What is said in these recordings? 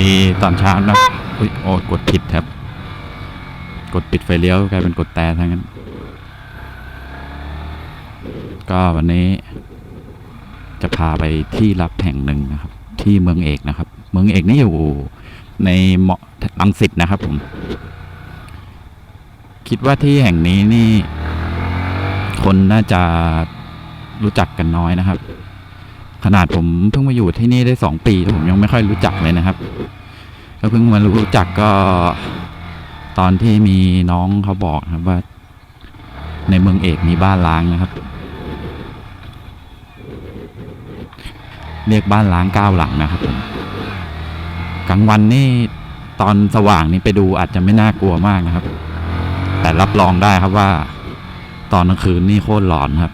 ดีตอนเช้านะอุ๊ยโอ้กดผิดครับ กดปิดไฟเลี้ยวกลายเป็นกดแต่ทั้งนั้น ก็วันนี้ จะพาไปที่รับแห่งหนึ่งนะครับ ที่เมืองเอกนะครับ เมืองเอกนี่อยู่ในเมาะลังสิตนะครับผม คิดว่าที่แห่งนี้นี่ คนน่าจะรู้จักกันน้อยนะครับ ขนาดผมเพิ่งมาอยู่ที่นี่ได้สองปีแล้วผมยังไม่ค่อยรู้จักเลยนะครับก็เพิ่งมารู้จักก็ตอนที่มีน้องเขาบอกนะครับว่า ในเมืองเอกมีบ้านล้างนะครับ เรียกบ้านล้างเก้าหลังนะครับผมกลางวันนี่ตอนสว่างนี่ไปดูอาจจะไม่น่ากลัวมากนะครับ แต่รับรองได้ครับว่า ตอนกลางคืนนี่โคตรหลอนครับ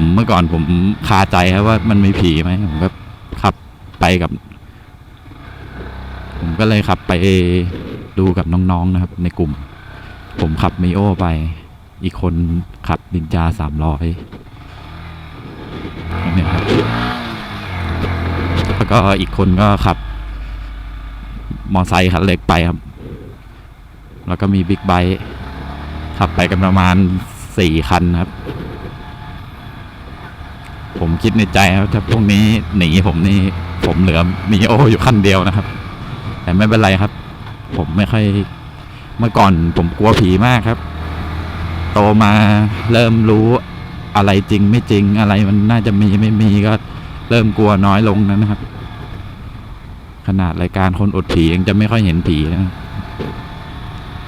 ผมเมื่อก่อนผมคาใจครับว่ามันมีผีไหมผมก็ขับไปกับ ผมก็เลยขับไปดูกับน้องๆนะครับ ในกลุ่ม ผมขับมีโอไป อีกคนขับดินจาสามร้อยเนี่ยครับแล้วก็อีกคนก็ขับ มอไซค์คันเล็กไปครับ แล้วก็มีบิ๊กไบค์ขับไปกันประมาณสี่คันครับ ผมคิดในใจครับถ้าพวกนี้หนีผมนี่ผมเหลือมีโออยู่คันเดียวนะครับ แต่ไม่เป็นไรครับ ผมไม่ค่อยเมื่อก่อนผมกลัวผีมากครับ โตมาเริ่มรู้อะไรจริงไม่จริงอะไรมันน่าจะมีไม่มีก็เริ่มกลัวน้อยลงนะครับ ขนาดรายการคนอดผียังจะไม่ค่อยเห็นผีนะ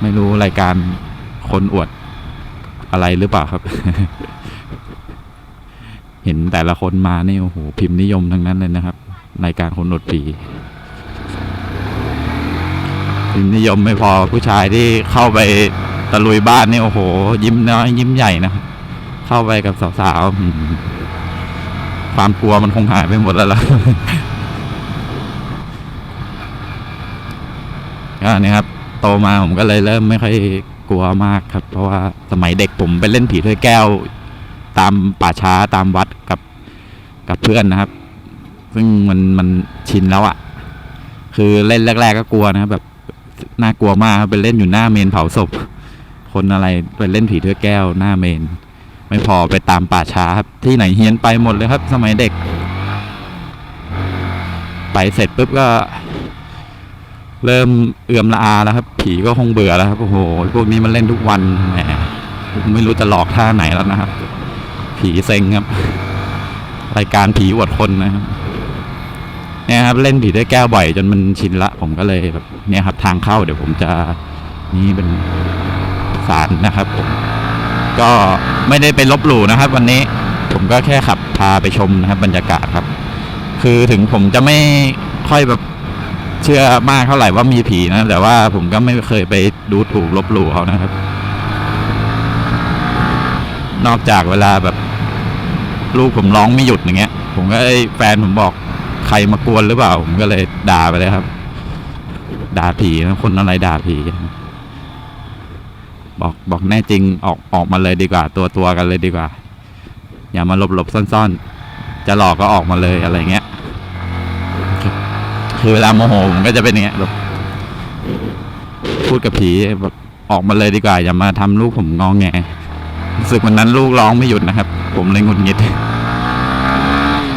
ไม่รู้รายการคนอวดอะไรหรือเปล่าครับ เห็นแต่ละคนมานี่โอ้โหพิมพ์นิยมทั้งนั้นเลยนะครับรายการคนอดผีพิมพ์นิยมไม่พอผู้ชายที่เข้าไปตะลุยบ้านนี่โอ้โห ยิ้มน้อยยิ้มใหญ่นะครับเข้าไปกับสาวๆความกลัวมันคงหายไปหมดแล้วล่ะก็นี่ครับโตมาผมก็เลยเริ่มไม่ค่อยกลัวมากครับ เพราะว่าสมัยเด็กผมไปเล่นผีถ้วยแก้ว ตามป่าช้าตามวัดกับกับเพื่อนนะครับ ซึ่งมันมันชินแล้วอะ่ะ คือเล่นแรก ๆ ก็กลัวนะครับแบบน่ากลัวมากครับไปเล่นอยู่หน้าเมนเผาศพ คนอะไรไปเล่นผีถ้วยแก้วหน้าเมน ไม่พอไปตามป่าช้าครับ ที่ไหนเฮี้ยนไปหมดเลยครับ สมัยเด็ก ไปเสร็จปุ๊บก็ เริ่มเอื่อมละอาแล้วครับ ผีก็คงเบื่อแล้วครับโอ้โหพวกนี้มันเล่นทุกวันแหมไม่รู้จะหลอกท่าไหนแล้วนะครับ ผีเซ็งครับ รายการผีอวดคนนะครับเนี่ยครับเล่นผีด้วยแก้วบ่อยจนมันชินละ ผมก็เลยแบบเนี่ยครับ ทางเข้าเดี๋ยวผมจะนี่เป็นสารนะครับผมก็ไม่ได้ไปลบหลู่นะครับ วันนี้ผมก็แค่ขับพาไปชมนะครับ บรรยากาศครับ คือถึงผมจะไม่ค่อยแบบเชื่อมากเท่าไหร่ว่ามีผีนะ แต่ว่าผมก็ไม่เคยไปดูถูกลบหลู่เขานะครับ นอกจากเวลาแบบ ลูกผมร้องไม่หยุดอย่างเงี้ย ผมก็ไอ้แฟนผมบอกใครมากวนหรือเปล่า ผมก็เลยด่าไปเลยครับ ด่าผีนะคนอะไรด่าผี บอกบอกแน่จริงออกออกมาเลยดีกว่า ตัวตัวกันเลยดีกว่า อย่ามาหลบหลบซ่อนๆ จะหลอกก็ออกมาเลยอะไรเงี้ย คือเวลาโมโหผมก็จะเป็นอย่างเงี้ยแบบพูดกับผีแบบออกมาเลยดีกว่า อย่ามาทำลูกผมงองแง รู้สึกวันนั้นลูกร้องไม่หยุดนะครับ ผมเลยหงุดหงิด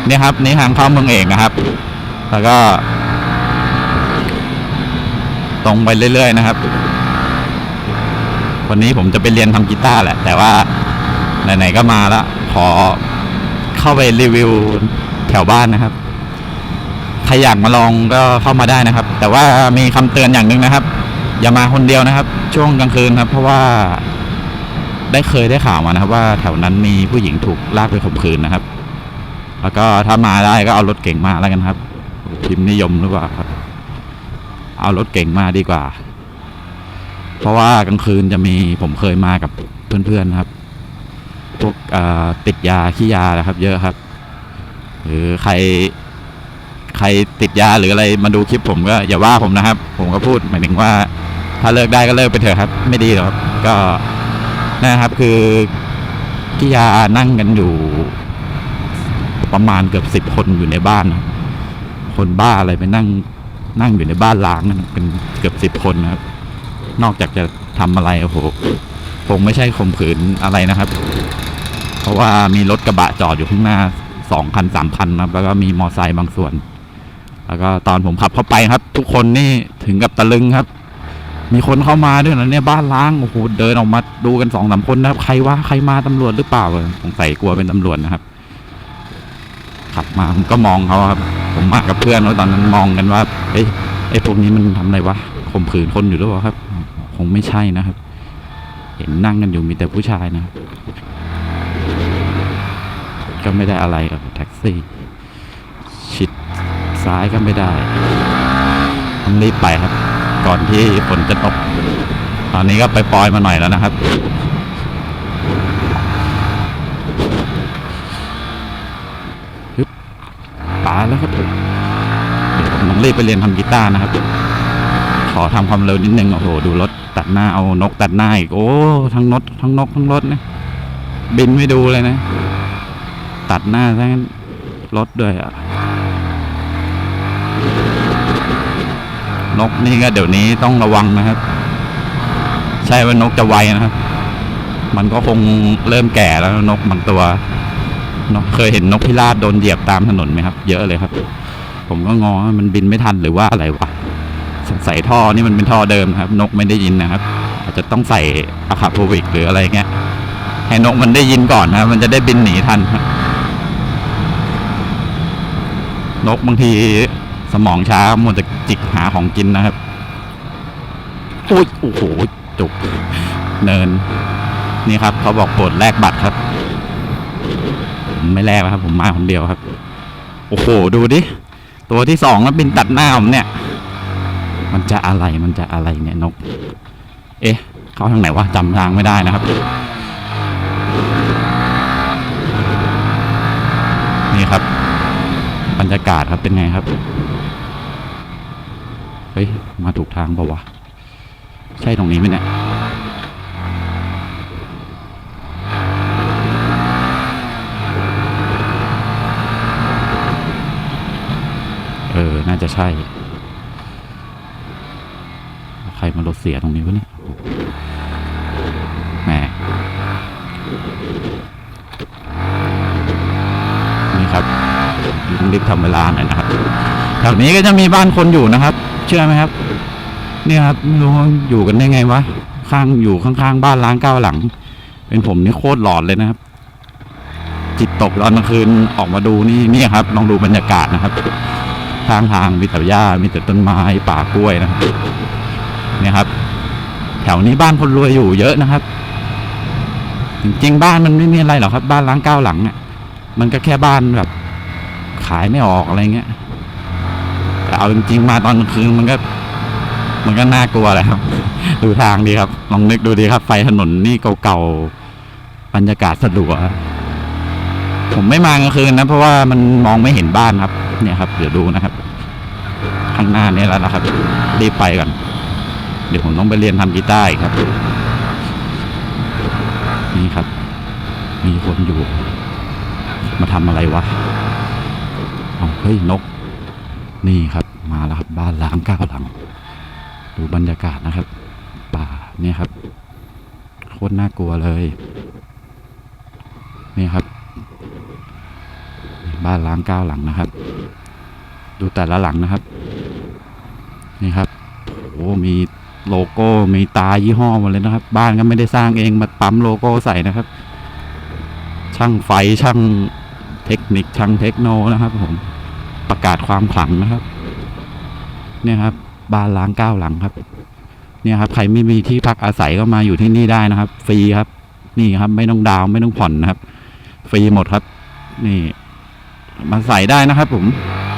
นี่ครับ นี่ทางเข้าเมืองเอกนะครับ แล้วก็ ตรงไปเรื่อยๆนะครับ วันนี้ผมจะไปเรียนทำกีตาร์แหละ แต่ว่าไหนๆก็มาแล้วขอเข้าไปรีวิวแถวบ้านนะครับใครอยากมาลองก็เข้ามาได้นะครับ แต่ว่ามีคำเตือนอย่างหนึ่งนะครับ อย่ามาคนเดียวนะครับ ช่วงกลางคืนครับ เพราะว่า ได้เคยได้ข่าวมานะครับ ว่าแถวนั้นมีผู้หญิงถูกลากไปข่มขืนนะครับ แล้วก็ถ้ามาได้ก็เอารถเก่งมาแล้วกันครับพิมพ์นิยมหรือเปล่าครับ เอารถเก่งมาดีกว่า เพราะว่ากลางคืนจะมีผมเคยมากับเพื่อนๆนะครับพวกติดยาขี้ยานะครับ เยอะครับ หรือใคร ใครติดยาหรืออะไรมาดูคลิปผมก็อย่าว่าผมนะครับ ผมก็พูดหมายถึงว่า ถ้าเลิกได้ก็เลิกไปเถอะครับ ไม่ดีหรอกก็ นะครับ คือขี้ยานั่งกันอยู่ ประมาณเกือบสิบคนอยู่ในบ้าน คนบ้าอะไรไปนั่ง นั่งอยู่ในบ้านล้างกันเป็นเกือบสิบคนนะครับ นอกจากจะทำอะไรโอ้โหคงไม่ใช่ข่มขืนอะไรนะครับ เพราะว่ามีรถกระบะจอดอยู่ข้างหน้าสองคันสามคันนะครับ แล้วก็มีมอไซค์บางส่วน แล้วก็ตอนผมขับเข้าไปครับ ทุกคนนี่ถึงกับตะลึงครับ มีคนเข้ามาด้วยนะเนี่ยบ้านล้างโอ้โหเดินออกมาดูกันสองสามคนนะครับ ใครว่าใครมาตำรวจหรือเปล่าสงสัยกลัวเป็นตำรวจนะครับ ขับมาผมก็มองเขาครับ ผมมากับเพื่อนแล้วตอนนั้นมองกันว่าเอ้ยไอ้พวกนี้มันทำอะไรวะข่มขืนคนอยู่หรือเปล่าครับ คงไม่ใช่นะครับ เห็นนั่งกันอยู่มีแต่ผู้ชายนะครับก็ไม่ได้อะไรกับแท็กซี่ ชิดซ้ายก็ไม่ได้ต้องรีบไปครับ ก่อนที่ฝนจะตก ตอนนี้ก็ไปปลอยมาหน่อยแล้วนะครับฮึบตาแล้วครับเดี๋ยวผมต้องรีบไปเรียนทำกีตาร์นะครับ ขอทำความเร็วนิดนึง โอ้โห ดูรถตัดหน้าเอานกตัดหน้าอีก โอ้ ทั้งนกทั้งนกทั้งรถนะบินไม่ดูเลยนะ ตัดหน้าซะงั้นรถด้วยอะ นกนี่ก็เดี๋ยวนี้ต้องระวังนะครับ ใช่ว่านกจะไวนะครับ มันก็คงเริ่มแก่แล้วนกบางตัวเนอะเคยเห็นนกพิราบโดนเหยียบตามถนนไหมครับ เยอะเลยครับ ผมก็งอมันบินไม่ทันหรือว่าอะไรวะสงสัยท่อนี่มันเป็นท่อเดิมครับ นกไม่ได้ยินนะครับ อาจจะต้องใส่อะคาโพวิกหรืออะไรเงี้ยให้นกมันได้ยินก่อนนะมันจะได้บินหนีทันนกบางที สมองช้ามัวแต่จิกหาของกินนะครับอุ้ยโอ้โหจุกเนิน นี่ครับ เขาบอกปรดแลกบัตรครับผมไม่แลกครับ ผมมาคนเดียวครับ โอ้โห ดูดิ ตัวที่สองแล้วบินตัดหน้าผมเนี่ย มันจะอะไรมันจะอะไรเนี่ยนก เอ๊ะ เขาทางไหนวะจำทางไม่ได้นะครับ นี่ครับ บรรยากาศครับเป็นไงครับ เฮ้ย มาถูกทางเปล่าวะ ใช่ตรงนี้ไหมเนี่ย เออ น่าจะใช่ ใครมารถเสียตรงนี้วะเนี่ยแหมนี่ครับต้องรีบทำเวลาหน่อยนะครับแถวนี้ก็จะมีบ้านคนอยู่นะครับ เชื่อไหมครับ เนี่ยครับไม่รู้อยู่กันได้ไงวะข้างอยู่ข้างๆบ้านล้างเก้าหลัง เป็นผมนี่โคตรหลอนเลยนะครับ จิตตกตอนกลางคืนออกมาดูนี่นี่ครับ ลองดูบรรยากาศนะครับทางทางมีแต่หญ้ามีแต่ต้นไม้ป่ากล้วยนะครับเนี่ยครับ แถวนี้บ้านคนรวยอยู่เยอะนะครับ จริงๆบ้านมันไม่มีอะไรหรอกครับ บ้านล้างเก้าหลังเนี่ยมันก็แค่บ้านแบบ ขายไม่ออกอะไรเงี้ย เอาจริงๆมาตอนกลางคืนมันก็ มันก็น่ากลัวแหละครับ ดูทางดีครับ ลองนึกดูดีครับ ไฟถนนนี่เก่าๆบรรยากาศสลัวกผมไม่มากลางคืนนะ เพราะว่ามันมองไม่เห็นบ้านครับ เนี่ยครับ เดี๋ยวดูนะครับ ข้างหน้านี้แล้วนะครับ รีบไปก่อน เดี๋ยวผมต้องไปเรียนทำกีตาร์อีกครับ นี่ครับ มีคนอยู่ มาทำอะไรวะเอเฮ้ยนก นี่ครับ มาแล้วครับบ้านล้างเก้าหลัง ดูบรรยากาศนะครับ ป่าเนี่ยครับโคตรน่ากลัวเลย นี่ครับ บ้านล้างเก้าหลังนะครับ ดูแต่ละหลังนะครับ นี่ครับโอ้มีโลโก้มีตายี่ห้อหมดเลยนะครับ บ้านก็ไม่ได้สร้างเองมาปั๊มโลโก้ใส่นะครับ ช่างไฟช่างเทคนิคช่างเทคโนนะครับ ผมประกาศความขลังนะครับ เนี่ยครับ บ้านล้างเก้าหลังครับ เนี่ยครับ ใครไม่มีที่พักอาศัยก็มาอยู่ที่นี่ได้นะครับ ฟรีครับ นี่ครับ ไม่ต้องดาวไม่ต้องผ่อนนะครับ ฟรีหมดครับ นี่ มาใส่ได้นะครับ ผม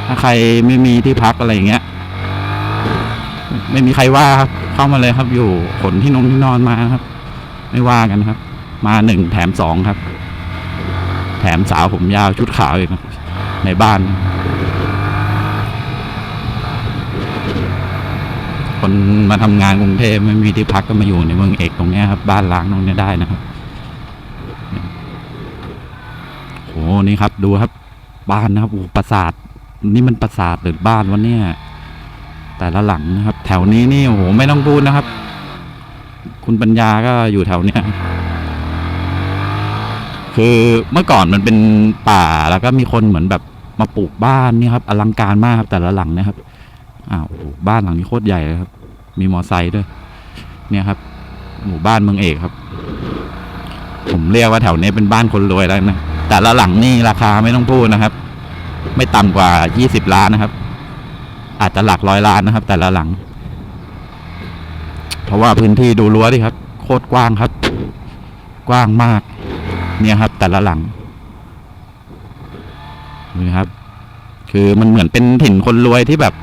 ถ้าใครไม่มีที่พักอะไรอย่างเงี้ย ไม่มีใครว่าครับ เข้ามาเลยครับ อยู่ขนที่นงที่นอนมาครับ ไม่ว่ากันครับ มาหนึ่งแถมสองครับ แถมสาวผมยาวชุดขาวอีกในบ้าน คนมาทำงานกรุงเทพไม่มีที่พักก็มาอยู่ในเมืองเอกตรงนี้ครับ บ้านล้างตรงนี้ได้นะครับโหนี่ครับ ดูครับ บ้านนะครับโอ้ปราสาท นี่มันปราสาทหรือบ้านวะเนี่ย แต่ละหลังนะครับ แถวนี้นี่โอ้โหไม่ต้องพูดนะครับ คุณปัญญาก็อยู่แถวเนี้ยคือเมื่อก่อนมันเป็นป่าแล้วก็มีคนเหมือนแบบมาปลูกบ้านนี่ครับ อลังการมากครับ แต่ละหลังนะครับ อ้าวบ้านหลังนี้โคตรใหญ่เลยครับ มีมอไซค์ด้วย เนี่ยครับ หมู่บ้านเมืองเอกครับ ผมเรียกว่าแถวนี้เป็นบ้านคนรวยแล้วนะ แต่ละหลังนี่ราคาไม่ต้องพูดนะครับ ไม่ต่ำกว่ายี่สิบล้านนะครับ อาจจะหลักร้อยล้านนะครับ แต่ละหลัง เพราะว่าพื้นที่ดูรั้วดิครับ โคตรกว้างครับ กว้างมาก เนี่ยครับ แต่ละหลังนี่ครับ คือมันเหมือนเป็นถิ่นคนรวยที่แบบ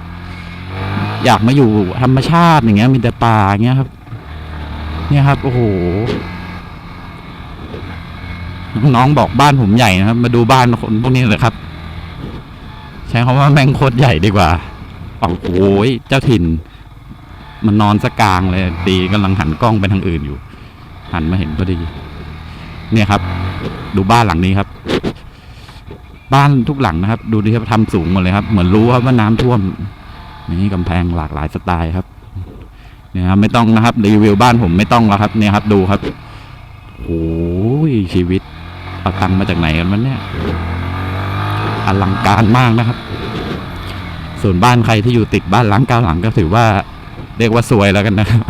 อยากมาอยู่ธรรมชาติอย่างเงี้ย มีแต่ป่าอย่างเงี้ยครับ เนี่ยครับ โอ้โห น้องบอกบ้านผมใหญ่นะครับ มาดูบ้านคนพวกนี้เลยครับ ใช้คำว่าแมงโคตรใหญ่ดีกว่าโอ้โหเจ้าถิ่น มันนอนสกกลางเลยดีกำลังหันกล้องไปทางอื่นอยู่ หันมาเห็นพอดี เนี่ยครับ ดูบ้านหลังนี้ครับบ้านทุกหลังนะครับ ดูดิครับทำสูงหมดเลยครับ เหมือนรู้ครับว่าน้ำท่วม นี่กำแพงหลากหลายสไตล์ครับเนี่ยครับไม่ต้องนะครับรีวิวบ้านผมไม่ต้องแล้วครับเนี่ยครับดูครับโอ้ยชีวิตเอาตังมาจากไหนกันมันเนี่ยอลังการมากนะครับ ส่วนบ้านใครที่อยู่ติดบ้านหลังเก้าหลังก็ถือว่า เรียกว่าซวยแล้วกันนะครับ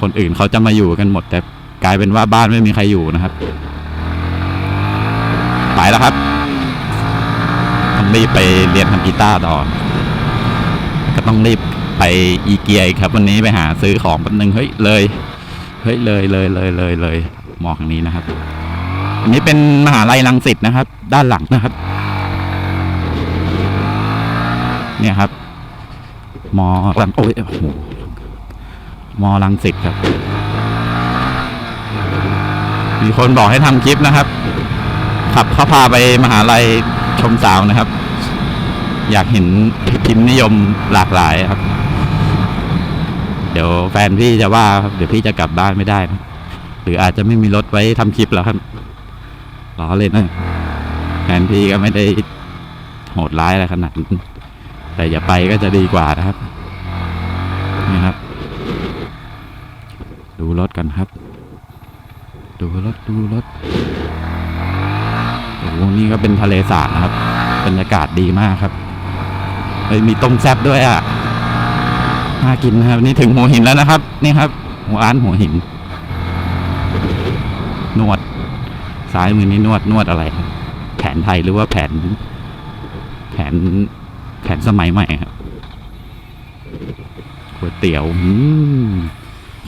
คนอื่นเขาจะมาอยู่กันหมด แต่กลายเป็นว่าบ้านไม่มีใครอยู่นะครับไปแล้วครับต้องรีบไปเรียนทำกีตาร์ต่อ ก็ต้องรีบไปอีเกียครับ วันนี้ไปหาซื้อของแป๊บนึงเฮ้ยเลยเฮ้ยเลยเลยเลยเลยเลยมองทางนี้นะครับ อันนี้เป็นมหาลัยรังสิตนะครับ ด้านหลังนะครับ เนี่ยครับ มอลังโอ้ยโอ้โหมอลังสิตครับ มีคนบอกให้ทำคลิปนะครับ ขับเขาพาไปมหาลัยชมสาวนะครับ อยากเห็นพิมพ์นิยมหลากหลายครับ เดี๋ยวแฟนพี่จะว่าครับเดี๋ยวพี่จะกลับบ้านไม่ได้นะหรืออาจจะไม่มีรถไว้ทำคลิปแล้วครับล้อเล่นนะแฟนพี่ก็ไม่ได้โหดร้ายอะไรขนาดนั้นแต่อย่าไปก็จะดีกว่านะครับนี่ครับ ดูรถกันครับ ดูรถดูรถโอ้โหนี่ก็เป็นทะเลสาบนะครับบรรยากาศดีมากครับ เฮ้ยมีต้มแซ่บด้วยอะน่ากินนะครับนี่ถึงหัวหินแล้วนะครับ นี่ครับ หัวร้านหัวหิน นวดซ้ายมือนี่นวดนวดอะไรครับแผนไทยหรือว่าแผน แผนแผนสมัยใหม่ครับก๋วยเตี๋ยวอ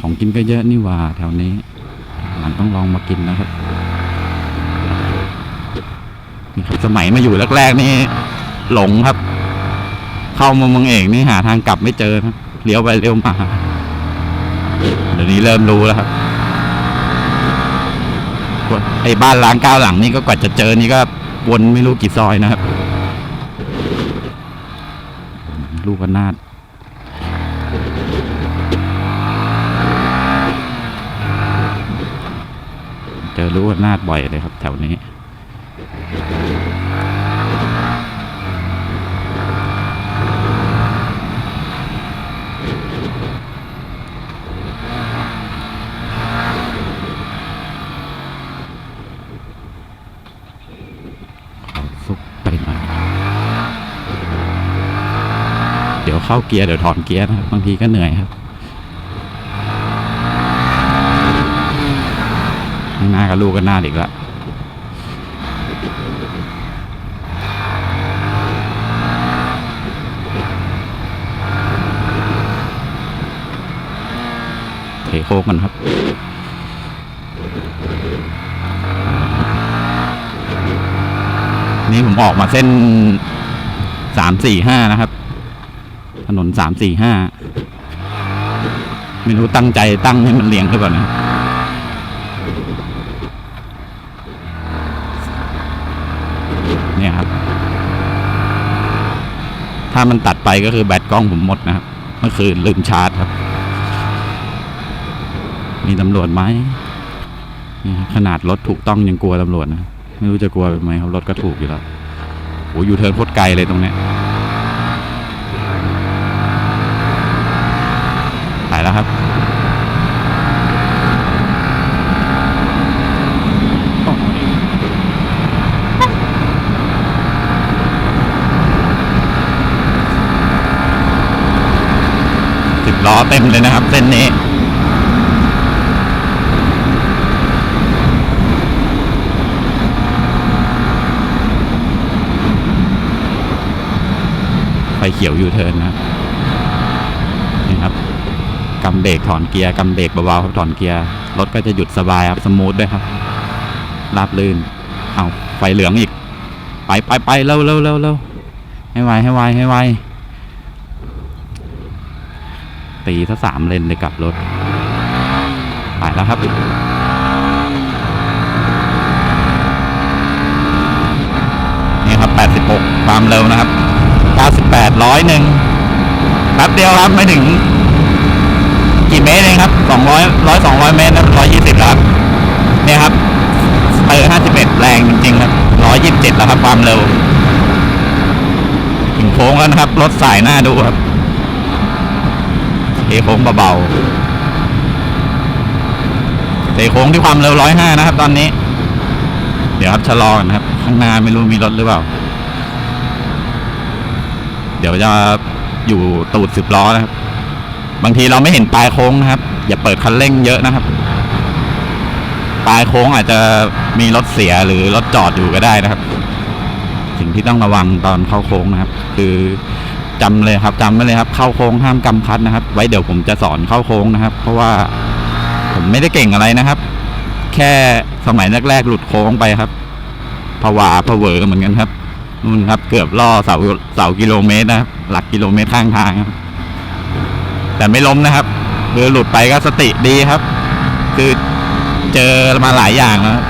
ของกินก็เยอะนี่ว่า แถวนี้ หลังต้องลองมากินนะครับนี่ครับสมัยมาอยู่แรกๆนี่หลงครับ เข้ามาเมืองเอกนี่หาทางกลับไม่เจอครับเลี้ยวไปเลี้ยวมาเดี๋ยวนี้เริ่มรู้แล้วครับไอ้บ้านล้างก้าวหลังนี่ก็กว่าจะเจอนี่ก็วนไม่รู้กี่ซอยนะครับลูกกนาดเจอลูกกนาดบ่อยเลยครับ แถวนี้ ขอซุกไปหน่อย เข้าเกียร์เดี๋ยวถอนเกียร์นะครับบางทีก็เหนื่อยครับข้างหน้ากับลูกก็หน้าอีกละเทโค้งกันครับนี่ผมออกมาเส้นสามสี่ห้านะครับ นนสามสี่ห้าไม่รู้ตั้งใจตั้งให้มันเรียงหรือเปล่านะเนี่ยครับ ถ้ามันตัดไปก็คือแบตกล้องผมหมดนะครับ เมื่อคืนลืมชาร์จครับ มีตำรวจไหมขนาดรถถูกต้องยังกลัวตำรวจนะ ไม่รู้จะกลัวไปไหมครับรถก็ถูกอยู่แล้วโอ้ยูเทิร์นโคตรไกลเลยตรงเนี้ยถ่ายแล้ว ครับ สิบล้อเต็มเลยนะครับ เส้นนี้ไฟเขียวอยู่เทินนะครับ กำเบรกถอนเกียร์กำเบรกเบาๆครับถอนเกียร์รถก็จะหยุดสบายครับสมูทด้วยครับราบลื่นเอาไฟเหลืองอีก ไปไปไปเร็วเร็วเร็วเร็วให้ไวให้ไวให้ไวตีซะสามเลนเลยกลับรถไปแล้วครับนี่ครับ 86 ความเร็วนะครับ 98ร้อยหนึ่งแป๊บเดียวครับ ไม่ถึง กี่เมตรเองครับ200 100 200เมตรนะ120แล้วครับเนี่ยครับเออ51แรงจริงๆครับ127แล้วครับความเร็วถึงโค้งแล้วนะครับรถสายหน้าดูครับเทโค้งเบาๆเทโค้งที่ความเร็ว105นะครับ ตอนนี้ เดี๋ยวครับชะลอกันนะครับ ข้างหน้าไม่รู้มีรถหรือเปล่า เดี๋ยวจะอยู่ตูดสิบล้อนะครับ บางทีเราไม่เห็นปลายโค้งนะครับ อย่าเปิดคันเร่งเยอะนะครับ ปลายโค้งอาจจะมีรถเสียหรือรถจอดอยู่ก็ได้นะครับ สิ่งที่ต้องระวังตอนเข้าโค้งนะครับ คือจำเลยครับจำไว้เลยครับ เข้าโค้งห้ามกำคัดนะครับ ไว้เดี๋ยวผมจะสอนเข้าโค้งนะครับ เพราะว่าผมไม่ได้เก่งอะไรนะครับ แค่สมัยแรกๆหลุดโค้งไปครับผวาผเวอเหมือนกันครับนู่นครับ เกือบล่อเสาเสากิโลเมตรนะครับ หลักกิโลเมตรข้างทางครับ แต่ไม่ล้มนะครับคือหลุดไปก็สติดีครับ คือเจอมาหลายอย่างแล้วครับ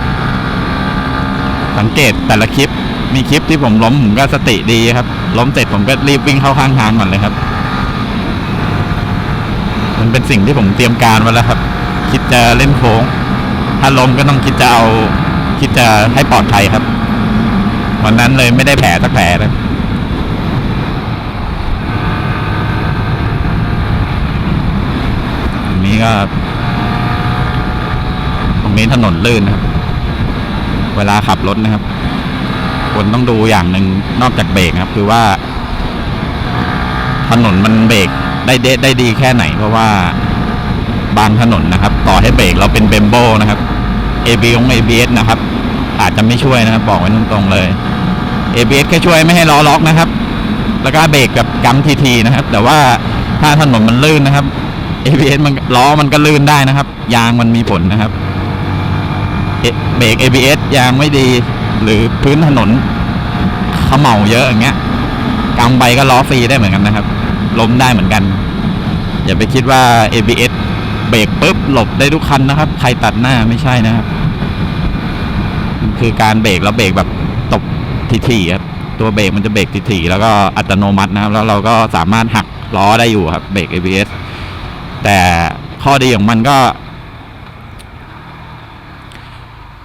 สังเกตแต่ละคลิป มีคลิปที่ผมล้มผมก็สติดีครับ ล้มเสร็จผมก็รีบวิ่งเข้าข้างทางก่อนเลยครับ มันเป็นสิ่งที่ผมเตรียมการไว้แล้วครับ คิดจะเล่นโค้ง ถ้าล้มก็ต้องคิดจะเอา คิดจะให้ปลอดภัยครับ วันนั้นเลยไม่ได้แผลสักแผลเลยตรงนี้ ก็ ตรงนี้ถนนลื่นนะครับ เวลาขับรถนะครับควรต้องดูอย่างหนึ่งนอกจากเบรกครับ คือว่า ถนนมันเบรกได้เดได้ดีแค่ไหน เพราะว่าบางถนนนะครับ ต่อให้เบรกเราเป็นเบมโบนะครับ AB ของ ABS นะครับ อาจจะไม่ช่วยนะครับ บอกไว้ตรงๆเลย ABS แค่ช่วยไม่ให้ล้อล็อกนะครับ แล้วก็เบรกกับกำทีๆนะครับ แต่ว่าถ้าถนนมันลื่นนะครับ ABS มันล้อมันก็ลื่นได้นะครับ ยางมันมีผลนะครับเบรก ABS ยางไม่ดีหรือพื้นถนนเขม่าเยอะอย่างเงี้ยกำไปก็ล้อฟรีได้เหมือนกันนะครับ ล้มได้เหมือนกัน อย่าไปคิดว่า ABS เบรกปุ๊บหลบได้ทุกคันนะครับ ใครตัดหน้าไม่ใช่นะครับ คือการเบรกแล้วเบรกแบบตบทีๆครับตัวเบรกมันจะเบรกทีๆแล้วก็อัตโนมัตินะครับ แล้วเราก็สามารถหักล้อได้อยู่ครับเบรก ABS แต่ข้อดีของมันก็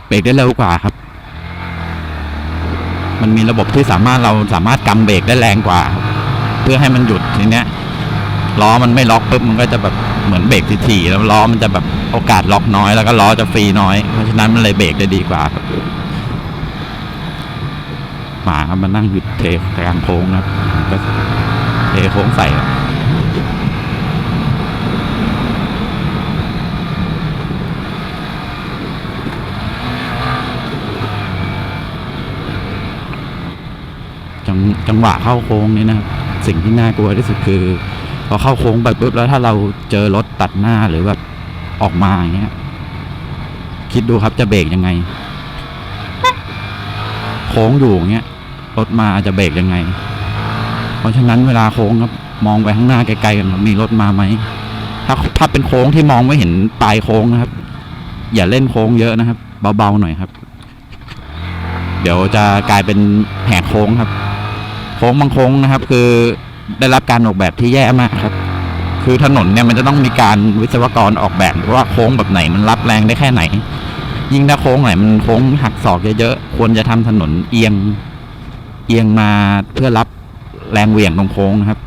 เบรกได้เร็วกว่าครับ มันมีระบบที่สามารถเราสามารถกำเบรกได้แรงกว่า เพื่อให้มันหยุดทีเนี้ยล้อมันไม่ล็อกปุ๊บมันก็จะแบบเหมือนเบรกทีๆแล้วล้อมันจะแบบโอกาสล็อกน้อยแล้วก็ล้อจะฟรีน้อยเพราะฉะนั้นมันเลยเบรกได้ดีกว่าครับหมาครับมันนั่งหยุดเทกลางโค้งนะครับก็เทโค้งใส่ครับจั งจังหวะเข้าโค้งนี่นะสิ่งที่น่ากลัวที่สุดคือพอเข้าโค้งไปปุ๊บแล้วถ้าเราเจอรถตัดหน้าหรือแบบออกมาอย่างเงี้ย คิดดูครับจะเบรกยังไง โค้งอยู่อย่างเงี้ยรถมาจะเบรกยังไง เพราะฉะนั้นเวลาโค้งครับ มองไปข้างหน้าไกลๆกันมีรถมาไหมถ้าถ้าเป็นโค้งที่มองไม่เห็นปลายโค้งนะครับ อย่าเล่นโค้งเยอะนะครับ เบาๆหน่อยครับ เดี๋ยวจะกลายเป็นแหกโค้งครับ โค้งบางโค้งนะครับ คือได้รับการออกแบบที่แย่มากครับ คือถนนเนี่ยมันจะต้องมีการวิศวกรออกแบบว่าโค้งแบบไหนมันรับแรงได้แค่ไหน ยิ่งถ้าโค้งไหนมันโค้งหักศอกเยอะๆควรจะทำถนนเอียงเอียงมาเพื่อรับแรงเหวี่ยงตรงโค้งนะครับ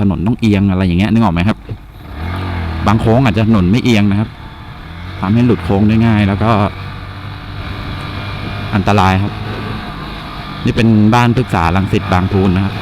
ถนนต้องเอียงอะไรอย่างเงี้ยนึกออกไหมครับ บางโค้งอาจจะถนนไม่เอียงนะครับ ทำให้หลุดโค้งได้ง่าย แล้วก็อันตรายครับ นี่เป็นบ้านพฤกษาลังสิตบางพูนนะครับ